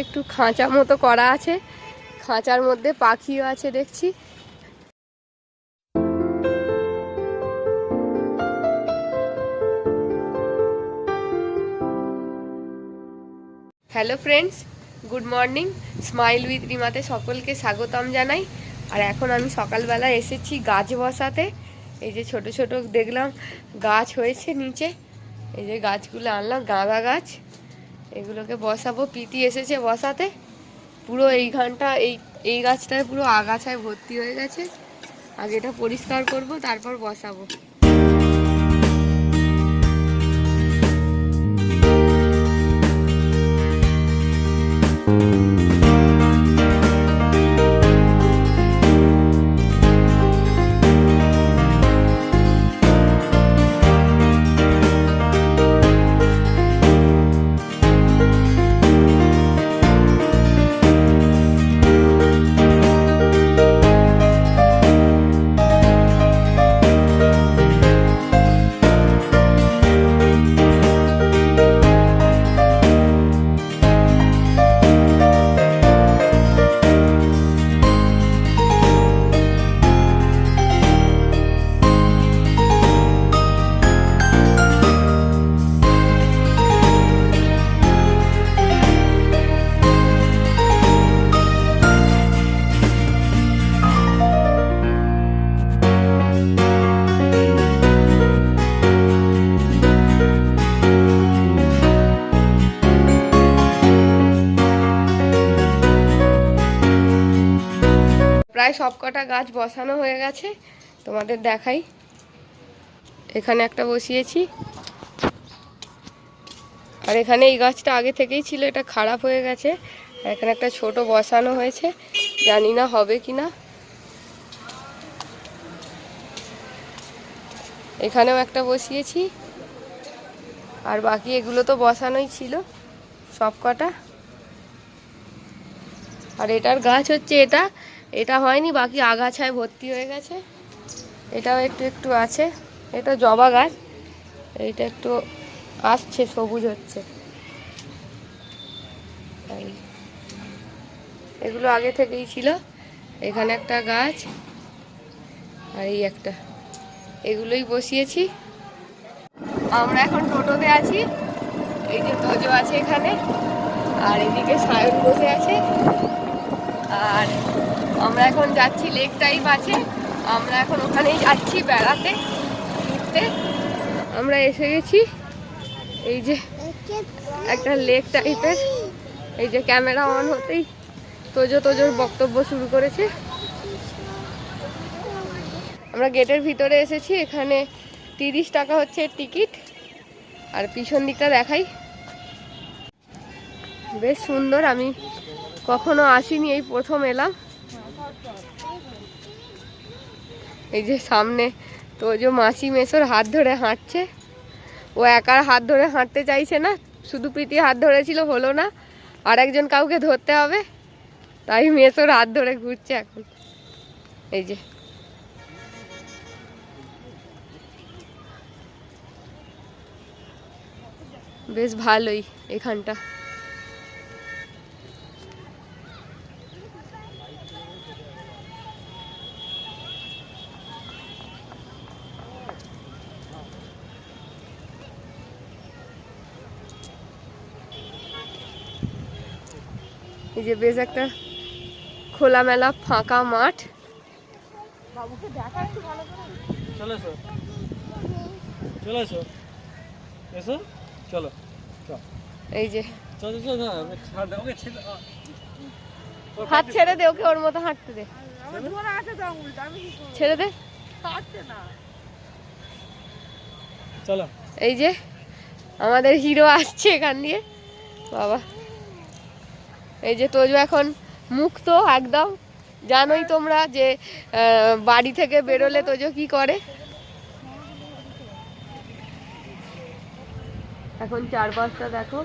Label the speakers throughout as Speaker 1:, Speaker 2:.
Speaker 1: একটু খাঁচা মতো করা আছে। খাঁচার মধ্যে পাখিও আছে দেখছি। Hello friends good morning smile with রিমাতে সকলকে স্বাগতম জানাই। আর এখন আমি সকালবেলা এসেছি গাছ বসাতে। এই যে ছোট ছোট দেখলাম গাছ হয়েছে নিচে। এই যে গাছগুলো আনলাম, গাঁদা গাছ। এগুলোকে বসাবো পিতি এসেছে বসাতে। পুরো এই এইখানটা এই এই গাছটায় পুরো আগাছায় ভর্তি হয়ে গেছে। আগে এটা পরিষ্কার করব, তারপর বসাবো। প্রায় সবকটা গাছ বসানো হয়ে গেছে, তোমাদের দেখাই। এখানে একটা বসিয়েছি। আর এখানে এই গাছটা আগে থেকেই ছিল, এটা খারাপ হয়ে গেছে। আর এখানে একটা ছোট বসানো হয়েছে, জানি না হবে কি না এখানেও একটা বসিয়েছি। আর বাকি এগুলো তো বসানোই ছিল সব কটা আর এটার গাছ হচ্ছে এটা এটা হয়নি, বাকি আগাছায় ভর্তি হয়ে গেছে। এটাও একটু একটু আছে। এটা জবা গাছ। এইটা একটু আসছে, সবুজ হচ্ছে। এগুলো আগে থেকেই ছিল। এখানে একটা গাছ আর এই একটা। এগুলোই বসিয়েছি। আমরা এখন টোটোতে আছি। এই যে তোজো আছে এখানে। আর এদিকে সায়ন বসে আছে। আর আমরা এখন যাচ্ছি লেক টাইপ আছে। আমরা এখন ওখানেই যাচ্ছি বেড়াতে, ঘুরতে। আমরা এসে গেছি, এই যে একটা লেক টাইপের এই যে ক্যামেরা অন হতেই তোজো তোজোর বক্তব্য শুরু করেছে। আমরা গেটের ভিতরে এসেছি, এখানে তিরিশ টাকা হচ্ছে টিকিট আর পিছন দিকটা দেখাই। বেশ সুন্দর, আমি কখনো আসিনি, এই প্রথম এলাম। এই যে সামনে তো যে মাসি মেসোর হাত ধরে হাঁটছে। ও একার হাত ধরে হাঁটতে চাইছে না, শুধু প্রীতি হাত ধরেছিল হলো না, আর একজন কাউকে ধরতে হবে। তাই মেসোর হাত ধরে ঘুরছে এখন। এই যে। বেশ ভালোই এখানটা। এই যে বেশ একটা খোলামেলা ফাঁকা মাঠ।
Speaker 2: চলে এসো। চলে এসো। এসো। চলো।
Speaker 1: এই যে
Speaker 2: চলো চলো না ওকে ছাড় দাও ওকে ছেড়ে দাও। ওর
Speaker 1: হাত ছেড়ে দে ওকে ওর মতো হাঁটতে দে। ছেড়ে দে?
Speaker 2: চলো।
Speaker 1: এই যে আমাদের হিরো আসছে এখান দিয়ে। বাবা। এই যে তোজো এখন মুক্ত একদম জানোই তোমরা যে বাড়ি থেকে বেরোলে তোজো কি করে? এখন চারপাশটা দেখো।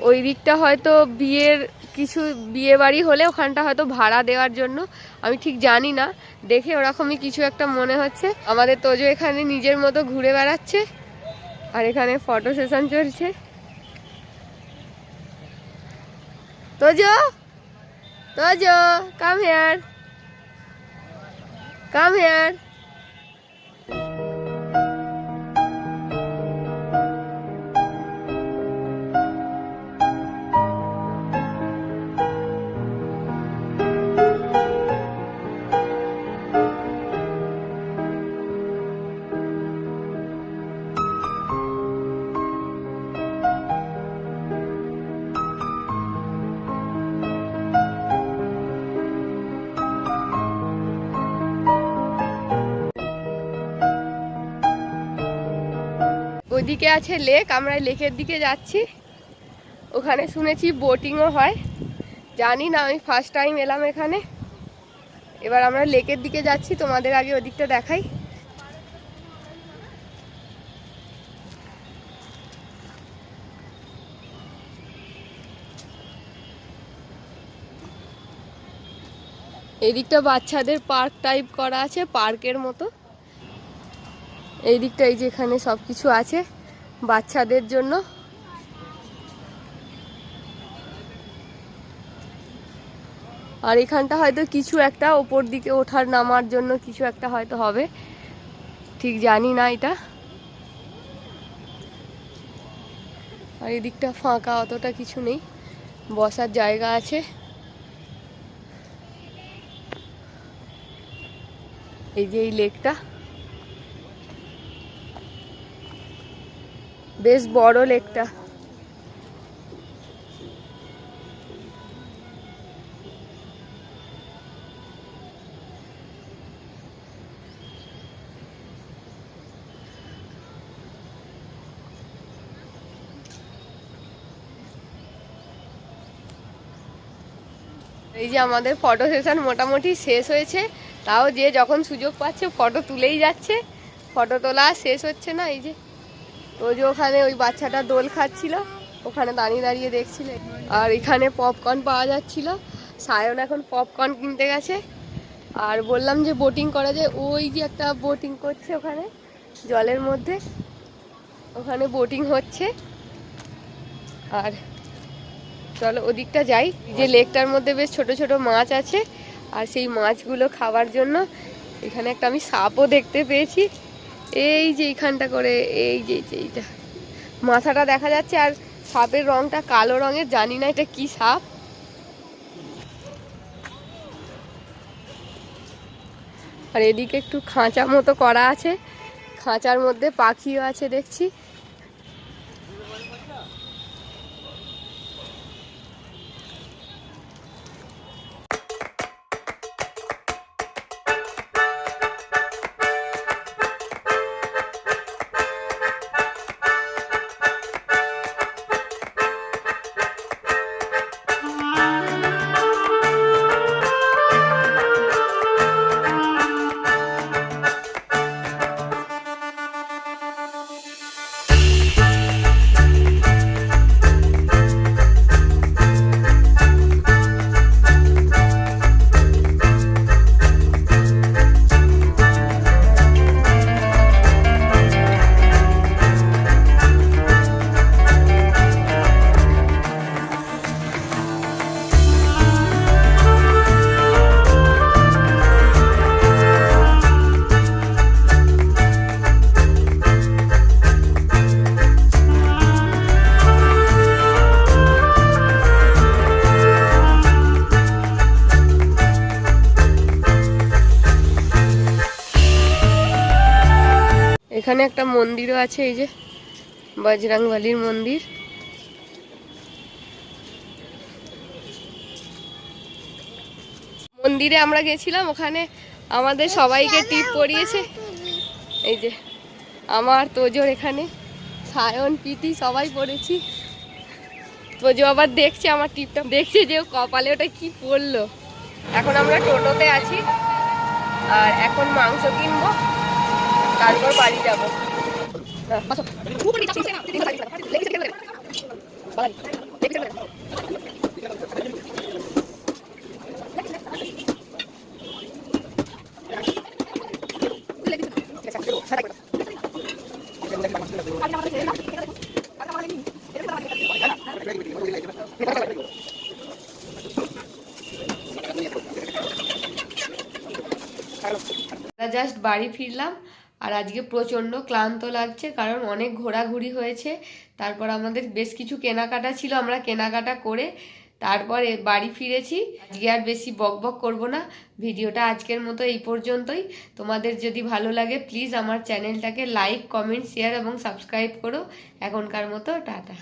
Speaker 1: ওই দিকটা হয়তো বিয়ের কিছু বিয়ে বাড়ি হলে ওখানটা হয়তো ভাড়া দেওয়ার জন্য, আমি ঠিক জানি না। দেখে ওরকমই কিছু একটা মনে হচ্ছে। আমাদের তোজো এখানে নিজের মতো ঘুরে বেড়াচ্ছে আর এখানে ফটো সেশন চলছে। Tojo! Tojo! Come here come here ওইদিকে আছে লেক, আমরা লেকের দিকে যাচ্ছি। ওখানে শুনেছি বোটিংও হয়। জানি না, আমি ফার্স্ট টাইম এলাম এখানে। এবার আমরা লেকের দিকে যাচ্ছি, তোমাদের আগে ওদিকটা দেখাই। এদিকটা বাচ্চাদের পার্ক টাইপ করা আছে, পার্কের মতো। এই দিকটা এই যে এখানে সব কিছু আছে বাচ্চাদের জন্য। আর এখানটা হয়তো কিছু একটা ওপর দিকে ওঠার নামার জন্য কিছু একটা হয়তো হবে। ঠিক জানি না এটা। আর এদিকটা ফাঁকা, অতটা কিছু নেই। বসার জায়গা আছে। এই যে এই লেকটা। বেশ বড় লেকটা। এই যে আমাদের ফটো সেশন মোটামুটি শেষ হয়েছে। তাও যে যখন সুযোগ পাচ্ছে ফটো তুলেই যাচ্ছে। ফটো তোলা শেষ হচ্ছে না, এই যে। ও যে ওখানে ওই বাচ্চাটা দোল খাচ্ছিল, ওখানে দাঁড়িয়ে দাঁড়িয়ে দেখছিল। আর এখানে পপকর্ন পাওয়া যাচ্ছিল। সায়ন এখন পপকর্ন কিনতে গেছে। আর বললাম যে বোটিং করা যায়। ওই যে একটা বোটিং করছে ওখানে, জলের মধ্যে। ওখানে বোটিং হচ্ছে। আর চলো ওদিকটা যাই। যে লেকটার মধ্যে বেশ ছোট ছোট মাছ আছে। আর সেই মাছগুলো খাওয়ার জন্য এখানে একটা আমি সাপও দেখতে পেয়েছি। এই যে এইখানটা করে, এই যে, এই এইটা। মাথাটা দেখা যাচ্ছে আর সাপের রংটা কালো রঙের, জানি না এটা কি সাপ। আর এদিকে একটু খাঁচা মতো করা আছে, খাঁচার মধ্যে পাখিও আছে দেখছি। মন্দিরও আছে এই যে বজরাংবলির মন্দির। মন্দিরে আমরা গেছিলাম ওখানে আমাদের সবাইকে টিপ পরিয়েছে। এই যে আমার তোজোর এখানে সায়ন প্রীতি সবাই পড়েছি। তোজো আবার দেখছে আমার টিপটা দেখছে যে কপালে ওটা কি পড়ল। এখন আমরা টোটোতে আছি আর এখন মাংস কিনবো তারপর বাড়ি যাব। জাস্ট বাড়ি ফিরলাম। আর আজকে প্রচণ্ড ক্লান্ত লাগছে, কারণ অনেক ঘোরাঘুরি হয়েছে। তারপর আমাদের বেশ কিছু কেনাকাটা ছিল, আমরা কেনাকাটা করে তারপরে বাড়ি ফিরেছি। আজকে আর বেশি বক বক করব না, ভিডিওটা আজকের মতো এই পর্যন্তই। তোমাদের যদি ভালো লাগে প্লিজ আমার চ্যানেলটাকে লাইক কমেন্ট শেয়ার এবং সাবস্ক্রাইব করো। এখনকার মতো টাটা।